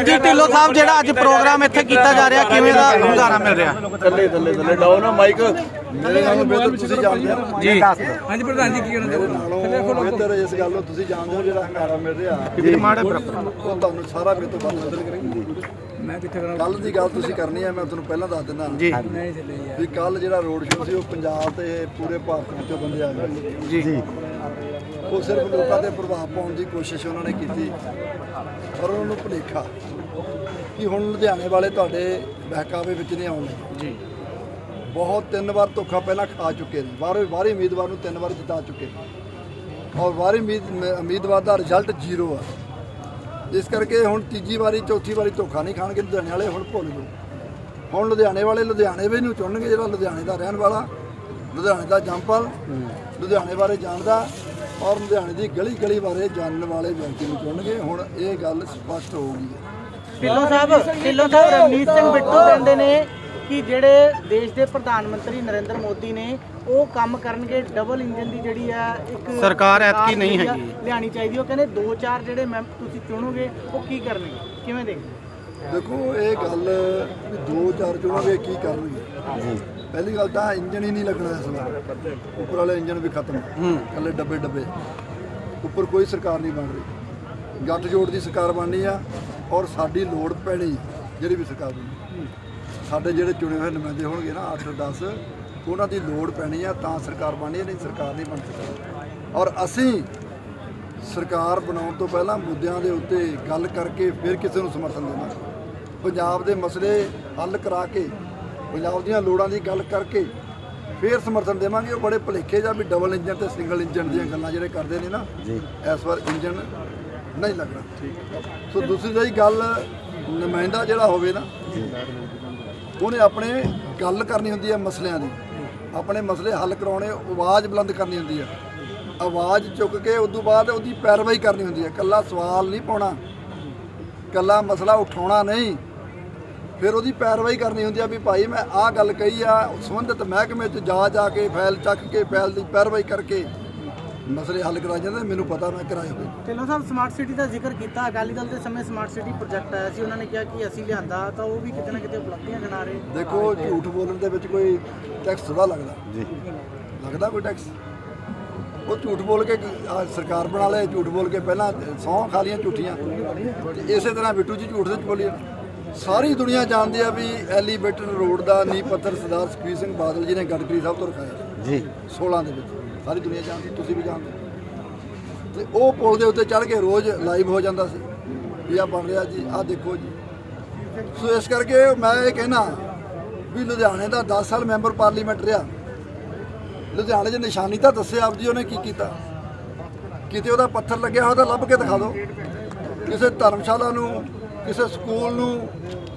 ਹਾਂਜੀ ਢਿੱਲੋਂ ਸਾਹਿਬ ਜਿਹੜਾ ਅੱਜ ਪ੍ਰੋਗਰਾਮ ਇੱਥੇ ਕੀਤਾ ਜਾ ਰਿਹਾ ਕਿਵੇਂ ਦਾ ਹੁੰਗਾਰਾ ਮਿਲ ਰਿਹਾ? ਥੱਲੇ ਥੱਲੇ ਥੱਲੇ ਡਾਓ ਨਾ ਮਾਈਕ। ਮੇਰੇ ਨਾਲੋਂ ਬਿਹਤਰ ਤੁਸੀਂ ਜਾਣਦੇ ਹੋ। ਜੀ। ਹਾਂਜੀ ਪ੍ਰਧਾਨ ਜੀ ਕੀ ਕਹਿਣਾ ਮੇਰੇ ਨਾਲੋਂ ਬਿਹਤਰ ਇਸ ਗੱਲ ਨੂੰ ਤੁਸੀਂ ਜਾਣਦੇ ਹੋ ਜਿਹੜਾ ਹੰਗਾਰਾ ਮਿਲ ਰਿਹਾ। ਮਾੜੇ ਉਹ ਤੁਹਾਨੂੰ ਸਾਰਾ ਮੇਰੇ ਤੋਂ ਵੱਧ ਮਦਦ ਕਰੇਗੀ ਮੈਂ ਕਿੱਥੇ ਕਰਾਂ? ਕੱਲ ਦੀ ਗੱਲ ਤੁਸੀਂ ਕਰਨੀ ਹੈ ਮੈਂ ਤੁਹਾਨੂੰ ਪਹਿਲਾਂ ਦੱਸ ਦਿੰਦਾ। ਜੀ। ਨਹੀਂ ਚੱਲੇ ਯਾਰ। ਵੀ ਕੱਲ ਜਿਹੜਾ ਰੋਡ ਸ਼ੋਅ ਸੀ ਉਹ ਪੰਜਾਬ ਤੇ ਪੂਰੇ ਭਾਰਤ ਵਿੱਚੋਂ ਬੰਦੇ ਆ ਗਏ। ਜੀ। ਉਹ ਸਿਰਫ ਲੋਕਾਂ ਤੇ ਪ੍ਰਭਾਵ ਪਾਉਣ ਦੀ ਕੋਸ਼ਿਸ਼ ਉਹਨਾਂ ਨੇ ਕੀਤੀ। ਪਰ ਉਹਨਾਂ ਨੂੰ ਭੁਲੇਖਾ ਕਿ ਹੁਣ ਲੁਧਿਆਣੇ ਵਾਲੇ ਤੁਹਾਡੇ ਬਹਿਕਾਵੇ ਵਿੱਚ ਨਹੀਂ ਆਉਣੇ ਜੀ। ਬਹੁਤ ਤਿੰਨ ਵਾਰ ਧੋਖਾ ਪਹਿਲਾਂ ਖਾ ਚੁੱਕੇ ਨੇ। ਬਾਹਰੋਂ ਬਾਹਰੀ ਉਮੀਦਵਾਰ ਨੂੰ ਤਿੰਨ ਵਾਰ ਜਿਤਾ ਚੁੱਕੇ ਨੇ। ਔਰ ਮ- ਉਮੀਦਵਾਰ ਦਾ ਰਿਜ਼ਲਟ ਜ਼ੀਰੋ ਆ। ਇਸ ਕਰਕੇ ਹੁਣ ਤੀਜੀ ਵਾਰੀ ਚੌਥੀ ਵਾਰੀ ਧੋਖਾ ਨਹੀਂ ਖਾਣਗੇ ਲੁਧਿਆਣੇ ਵਾਲੇ ਹੁਣ ਭੁੱਲ ਜਾਓ। ਹੁਣ ਲੁਧਿਆਣੇ ਵਾਲੇ ਲੁਧਿਆਣੇ ਵੀ ਨੂੰ ਚੁਣਨਗੇ ਜਿਹੜਾ ਲੁਧਿਆਣੇ ਦਾ ਰਹਿਣ ਵਾਲਾ ਲੁਧਿਆਣੇ ਦਾ ਜੰਪਲ ਲੁਧਿਆਣੇ ਬਾਰੇ ਜਾਣਦਾ ਔਰ ਲੁਧਿਆਣੇ ਦੀ ਗਲੀ ਗਲੀ ਬਾਰੇ ਜਾਣਨ ਵਾਲੇ ਵਿਅਕਤੀ ਨੂੰ ਚੁਣਨਗੇ। ਹੁਣ ਇਹ ਗੱਲ ਸਪਸ਼ਟ ਹੋ ਗਈ ਹੈ ਢਿੱਲੋਂ ਸਾਹਿਬ ਢਿੱਲੋਂ ਸਾਹਿਬ ਰਵਨੀਤ ਸਿੰਘ ਬਿੱਟੂ ਕਹਿੰਦੇ ਨੇ ਕਿ ਜਿਹੜੇ ਦੇਸ਼ ਦੇ ਪ੍ਰਧਾਨ ਮੰਤਰੀ ਨਰਿੰਦਰ ਮੋਦੀ ਨੇ ਉਹ ਕੰਮ ਕਰਨਗੇ ਡਬਲ ਇੰਜਨ ਦੀ ਜਿਹੜੀ ਆ ਇੱਕ ਸਰਕਾਰ ਐਤਕੀ ਨਹੀਂ ਜਿਹੜੀ ਆ, ਹੈਗੀ। ਲਿਆਣੀ ਚਾਹੀਦੀ। ਉਹ ਕਹਿੰਦੇ ਦੋ ਚਾਰ ਜਿਹੜੇ ਮੈਮ ਤੁਸੀਂ ਚੁਣੋਗੇ ਉਹ ਕੀ ਕਰਨਗੇ? ਕਿਵੇਂ ਦੇਖਦੇ ਦੇਖੋ ਇਹ ਗੱਲ ਵੀ ਦੋ ਚਾਰ ਚੁਣਾਵੇ ਕੀ ਕਰਨਗੇ? ਪਹਿਲੀ ਗੱਲ ਤਾਂ ਇੰਜਨ ਹੀ ਨਹੀਂ ਲੱਗਣਾ ਇਸ ਵਾਰ। ਉੱਪਰ ਵਾਲੇ ਇੰਜਨ ਵੀ ਖਤਮ। ਕੱਲੇ ਡੱਬੇ ਡੱਬੇ। ਉੱਪਰ ਕੋਈ ਸਰਕਾਰ ਨਹੀਂ ਬਣ ਰਹੀ। ਗੱਠ ਜੋੜ ਦੀ ਸਰਕਾਰ ਬਣਨੀ ਆ ਔਰ ਸਾਡੀ ਲੋੜ ਪੈਣੀ ਜਿਹੜੀ ਵੀ ਸਰਕਾਰ ਬਣੀ ਸਾਡੇ ਜਿਹੜੇ ਚੁਣੇ ਹੋਏ ਨੁਮਾਇੰਦੇ ਹੋਣਗੇ ਨਾ 8 10 ਉਹਨਾਂ ਦੀ ਲੋੜ ਪੈਣੀ ਆ ਤਾਂ ਸਰਕਾਰ ਬਣਨੀ ਨਹੀਂ ਸਰਕਾਰ ਨਹੀਂ ਬਣ ਸਕਦੀ। ਔਰ ਅਸੀਂ ਸਰਕਾਰ ਬਣਾਉਣ ਤੋਂ ਪਹਿਲਾਂ ਮੁੱਦਿਆਂ ਦੇ ਉੱਤੇ ਗੱਲ ਕਰਕੇ ਫਿਰ ਕਿਸੇ ਨੂੰ ਸਮਰਥਨ ਦੇਣਾ। ਪੰਜਾਬ ਦੇ ਮਸਲੇ ਹੱਲ ਕਰਾ ਕੇ ਪੰਜਾਬ ਦੀਆਂ ਲੋੜਾਂ ਦੀ ਗੱਲ ਕਰਕੇ ਫਿਰ ਸਮਰਥਨ ਦੇਵਾਂਗੇ। ਉਹ ਬੜੇ ਭੁਲੇਖੇ ਜਾਂ ਵੀ ਡਬਲ ਇੰਜਨ ਤੇ ਸਿੰਗਲ ਇੰਜਨ ਦੀਆਂ ਗੱਲਾਂ ਜਿਹੜੇ ਕਰਦੇ ਨੇ ਨਾ ਜੀ। ਇਸ ਵਾਰ ਇੰਜਨ ਨਹੀਂ ਲੱਗਣਾ ਸੋ ਦੂਸਰੀ ਰਹੀ ਗੱਲ ਨੁਮਾਇੰਦਾ ਜਿਹੜਾ ਹੋਵੇ ਨਾ ਉਹਨੇ ਆਪਣੇ ਗੱਲ ਕਰਨੀ ਹੁੰਦੀ ਹੈ ਮਸਲਿਆਂ ਦੀ। ਆਪਣੇ ਮਸਲੇ ਹੱਲ ਕਰਾਉਣੇ ਆਵਾਜ਼ ਬੁਲੰਦ ਕਰਨੀ ਹੁੰਦੀ ਹੈ। ਆਵਾਜ਼ ਚੁੱਕ ਕੇ ਉਸ ਤੋਂ ਬਾਅਦ ਉਹਦੀ ਪੈਰਵਾਈ ਕਰਨੀ ਹੁੰਦੀ ਹੈ। ਕੱਲਾ ਸਵਾਲ ਨਹੀਂ ਪਾਉਣਾ ਕੱਲਾ ਮਸਲਾ ਉਠਾਉਣਾ ਨਹੀਂ। ਫਿਰ ਉਹਦੀ ਪੈਰਵਾਈ ਕਰਨੀ ਹੁੰਦੀ ਆ ਵੀ ਭਾਈ ਮੈਂ ਆਹ ਗੱਲ ਕਹੀ ਆ ਸੰਬੰਧਿਤ ਮਹਿਕਮੇ 'ਚ ਜਾ ਜਾ ਕੇ ਫਾਈਲ ਚੱਕ ਕੇ ਫਾਈਲ ਦੀ ਪੈਰਵਾਈ ਕਰਕੇ ਮਸਲੇ ਹੱਲ ਕਰਾ ਜਾਂਦੇ ਮੈਨੂੰ ਪਤਾ ਮੈਂ ਕਰਾਏ ਹੋਏ। ਢਿੱਲੋਂ ਸਾਹਿਬ ਸਮਾਰਟ ਸਿਟੀ ਦਾ ਜ਼ਿਕਰ ਕੀਤਾ ਅਕਾਲੀ ਦਲ ਦੇ ਸਮੇਂ ਸਮਾਰਟ ਸਿਟੀ ਪ੍ਰੋਜੈਕਟ ਆਇਆ ਸੀ ਉਹਨਾਂ ਨੇ ਕਿਹਾ ਕਿ ਅਸੀਂ ਲਿਆਂਦਾ ਤਾਂ ਉਹ ਵੀ ਕਿਤੇ ਨਾ ਕਿਤੇ ਉਪਲਬਧੀਆਂ ਗਿਣਾ ਰਹੇ। ਦੇਖੋ ਝੂਠ ਬੋਲਣ ਦੇ ਵਿੱਚ ਕੋਈ ਟੈਕਸ ਥੋੜਾ ਲੱਗਦਾ। ਜੀ। ਲੱਗਦਾ ਕੋਈ ਟੈਕਸ ਉਹ ਝੂਠ ਬੋਲ ਕੇ ਸਰਕਾਰ ਬਣਾ ਲਏ ਝੂਠ ਬੋਲ ਕੇ ਪਹਿਲਾਂ ਸੌਂ ਖਾ ਲੀਆਂ ਝੂਠੀਆਂ ਇਸੇ ਤਰ੍ਹਾਂ ਬਿੱਟੂ ਜੀ ਝੂਠ ਦੇ ਬੋਲੀ ਸਾਰੀ ਦੁਨੀਆ ਜਾਣਦੀ ਆ ਵੀ ਐਲੀਵੇਟਰ ਰੋਡ ਦਾ ਨੀਂਹ ਪੱਥਰ ਸਰਦਾਰ ਸੁਖਬੀਰ ਸਿੰਘ ਬਾਦਲ ਜੀ ਨੇ ਗਡਕਰੀ ਸਾਹਿਬ ਤੋਂ ਰਖਾਇਆ। ਜੀ। 16 ਦੇ ਵਿੱਚ। ਸਾਰੀ ਦੁਨੀਆ ਜਾਣਦੀ ਤੁਸੀਂ ਵੀ ਜਾਣਦੇ। ਤੇ ਉਹ ਪੁਲ ਦੇ ਉੱਤੇ ਚੜ੍ਹ ਕੇ ਰੋਜ਼ ਲਾਈਵ ਹੋ ਜਾਂਦਾ ਸੀ। ਵੀ ਆ ਬਣ ਰਿਹਾ ਜੀ ਆ ਦੇਖੋ ਜੀ। ਸੋ ਇਸ ਕਰਕੇ ਮੈਂ ਇਹ ਕਹਿਣਾ ਵੀ ਲੁਧਿਆਣੇ ਦਾ 10 ਸਾਲ ਮੈਂਬਰ ਪਾਰਲੀਮੈਂਟ ਰਿਹਾ। ਲੁਧਿਆਣੇ 'ਚ ਨਿਸ਼ਾਨੀ ਤਾਂ ਦੱਸਿਆ ਆਪ ਜੀ ਉਹਨੇ ਕੀ ਕੀਤਾ। ਕਿਤੇ ਉਹਦਾ ਪੱਥਰ ਲੱਗਿਆ ਹੋਇਆ ਤਾਂ ਲੱਭ ਕੇ ਦਿਖਾ ਦਿਓ। ਕਿਸੇ ਧਰਮਸ਼ਾਲਾ ਨੂੰ ਕਿਸੇ ਸਕੂਲ ਨੂੰ,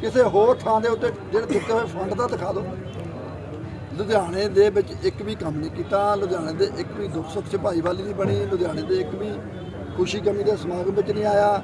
ਕਿਸੇ ਹੋਰ ਥਾਂ ਦੇ ਉੱਤੇ ਜਿਹੜੇ ਦਿੱਤੇ ਹੋਏ ਫੰਡ ਦਾ ਦਿਖਾ ਦਿਓ। ਲੁਧਿਆਣੇ ਦੇ ਵਿੱਚ ਇੱਕ ਵੀ ਕੰਮ ਨਹੀਂ ਕੀਤਾ, ਲੁਧਿਆਣੇ ਦੇ ਇੱਕ ਵੀ ਦੁੱਖ ਸੁੱਖ 'ਚ ਭਾਈਵਾਲੀ ਨਹੀਂ ਬਣੀ, ਲੁਧਿਆਣੇ ਦੇ ਇੱਕ ਵੀ ਖੁਸ਼ੀ ਕਮੀ ਦੇ ਸਮਾਗਮ ਵਿੱਚ ਨਹੀਂ ਆਇਆ,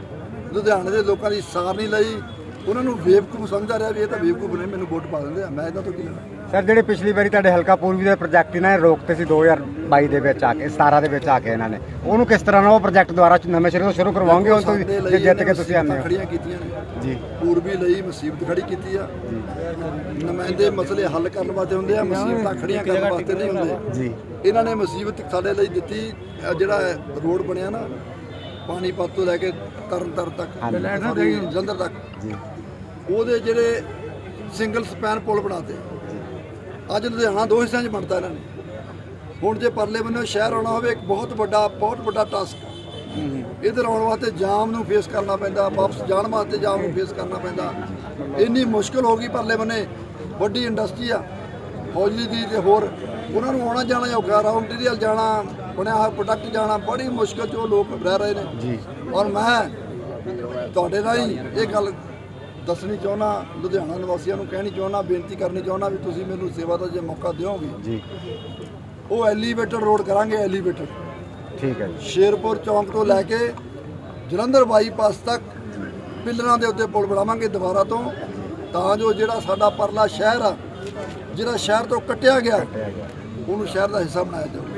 ਲੁਧਿਆਣੇ ਦੇ ਲੋਕਾਂ ਦੀ ਸਾਰ ਨਹੀਂ ਲਈ। ਉਹਨਾਂ ਨੂੰ ਬੇਵਕੂਫ ਸਮਝਦਾ ਰਿਹਾ ਵੀ ਇਹ ਤਾਂ ਬੇਵਕੂਫ ਨੇ, ਮੈਨੂੰ ਵੋਟ ਪਾ ਦਿੰਦੇ ਆ, ਮੈਂ ਇਹਨਾਂ ਤੋਂ ਕੀ ਲੈਣਾ? ਸਰ ਜਿਹੜੇ ਪਿਛਲੀ ਵਾਰੀ ਤੁਹਾਡੇ ਹਲਕਾ ਪੂਰਬੀ ਦੇ ਪ੍ਰੋਜੈਕਟ ਇਹਨਾਂ ਨੇ ਰੋਕਤੇ ਸੀ 2022 ਦੇ ਵਿੱਚ ਆ ਕੇ 17 ਦੇ ਵਿੱਚ ਆ ਕੇ ਇਹਨਾਂ ਨੇ। ਉਹਨੂੰ ਕਿਸ ਤਰ੍ਹਾਂ ਨਾਲ ਉਹ ਪ੍ਰੋਜੈਕਟ ਦੁਬਾਰਾ ਨਵੇਂ ਸਿਰੇ ਤੋਂ ਸ਼ੁਰੂ ਕਰਵਾਉਂਗੇ? ਹੁਣ ਤੋਂ ਸਾਡੇ ਲਈ ਜੇ ਜਿੱਤ ਕੇ ਤੁਸੀਂ ਆਉਂਦੇ ਹੋ। ਖੜੀਆਂ ਕੀਤੀਆਂ ਨੇ। ਜੀ। ਪੂਰਬੀ ਲਈ ਮੁਸੀਬਤ ਖੜੀ ਕੀਤੀ ਆ। ਨੁਮਾਇੰਦੇ ਮਸਲੇ ਹੱਲ ਕਰਨ ਵਾਸਤੇ ਹੁੰਦੇ ਆ ਮੁਸੀਬਤਾਂ ਖੜੀਆਂ ਕਰਨ ਵਾਸਤੇ ਨਹੀਂ ਹੁੰਦੇ। ਜੀ। ਇਹਨਾਂ ਨੇ ਮੁਸੀਬਤ ਸਾਡੇ ਲਈ ਦਿੱਤੀ ਜਿਹੜਾ ਰੋਡ ਬਣਿਆ ਨਾ ਪਾਣੀਪਤ ਤੋਂ ਲੈ ਕੇ ਤਰਨਤਾਰਨ ਤੱਕ ਜਲੰਧਰ ਤੱਕ ਜੀ। ਉਹਦੇ ਜਿਹੜੇ ਸਿੰਗਲ ਸਪੈਨ ਪੁਲ ਬਣਾਤੇ। ਅੱਜ ਲੁਧਿਆਣਾ ਦੋ ਹਿੱਸਿਆਂ 'ਚ ਬਣਦਾ ਇਹਨਾਂ ਨੇ। ਹੁਣ ਜੇ ਪਰਲੇ ਬੰਨੇ ਸ਼ਹਿਰ ਆਉਣਾ ਹੋਵੇ ਇੱਕ ਬਹੁਤ ਵੱਡਾ ਬਹੁਤ ਵੱਡਾ ਟਾਸਕ ਇਧਰ ਆਉਣ ਵਾਸਤੇ ਜਾਮ ਨੂੰ ਫੇਸ ਕਰਨਾ ਪੈਂਦਾ ਵਾਪਸ ਜਾਣ ਵਾਸਤੇ ਜਾਮ ਨੂੰ ਫੇਸ ਕਰਨਾ ਪੈਂਦਾ। ਇੰਨੀ ਮੁਸ਼ਕਲ ਹੋ ਗਈ ਪਰਲੇ ਬੰਨੇ ਵੱਡੀ ਇੰਡਸਟਰੀ ਆ। ਹੌਜਰੀ ਦੀ ਤੇ ਹੋਰ ਉਹਨਾਂ ਨੂੰ ਆਉਣਾ ਜਾਣਾ ਔਖਾ ਰਾਉ ਮਟੀਰੀਅਲ ਜਾਣਾ ਬਣਿਆ ਹੋਇਆ ਪ੍ਰੋਡਕਟ ਜਾਣਾ ਬੜੀ ਮੁਸ਼ਕਲ 'ਚ ਉਹ ਲੋਕ ਰਹਿ ਰਹੇ ਨੇ। ਜੀ। ਔਰ ਮੈਂ ਤੁਹਾਡੇ ਰਾਹੀਂ ਇਹ ਗੱਲ ਦੱਸਣੀ ਚਾਹੁੰਦਾ ਲੁਧਿਆਣਾ ਨਿਵਾਸੀਆਂ ਨੂੰ ਕਹਿਣੀ ਚਾਹੁੰਦਾ ਬੇਨਤੀ ਕਰਨੀ ਚਾਹੁੰਦਾ ਵੀ ਤੁਸੀਂ ਮੈਨੂੰ ਸੇਵਾ ਦਾ ਜੇ ਮੌਕਾ ਦਿਓਗੇ ਜੀ ਉਹ ਐਲੀਵੇਟਰ ਰੋਡ ਕਰਾਂਗੇ ਐਲੀਵੇਟਰ ਠੀਕ ਹੈ ਜੀ ਸ਼ੇਰਪੁਰ ਚੌਂਕ ਤੋਂ ਲੈ ਕੇ ਜਲੰਧਰ ਬਾਈਪਾਸ ਤੱਕ ਪਿੱਲਰਾਂ ਦੇ ਉੱਤੇ ਪੁਲ ਬਣਾਵਾਂਗੇ ਦੁਬਾਰਾ ਤੋਂ ਤਾਂ ਜੋ ਜਿਹੜਾ ਸਾਡਾ ਪਰਲਾ ਸ਼ਹਿਰ ਆ ਜਿਹੜਾ ਸ਼ਹਿਰ ਤੋਂ ਕੱਟਿਆ ਗਿਆ ਉਹਨੂੰ ਸ਼ਹਿਰ ਦਾ ਹਿੱਸਾ ਬਣਾਇਆ ਜਾਵੇ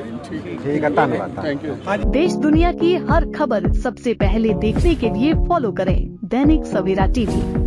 ਠੀਕ ਹੈ ਧੰਨਵਾਦ ਥੈਂਕ ਯੂ देश दुनिया की हर खबर सबसे पहले देखने के लिए फॉलो करें दैनिक सवेरा टीवी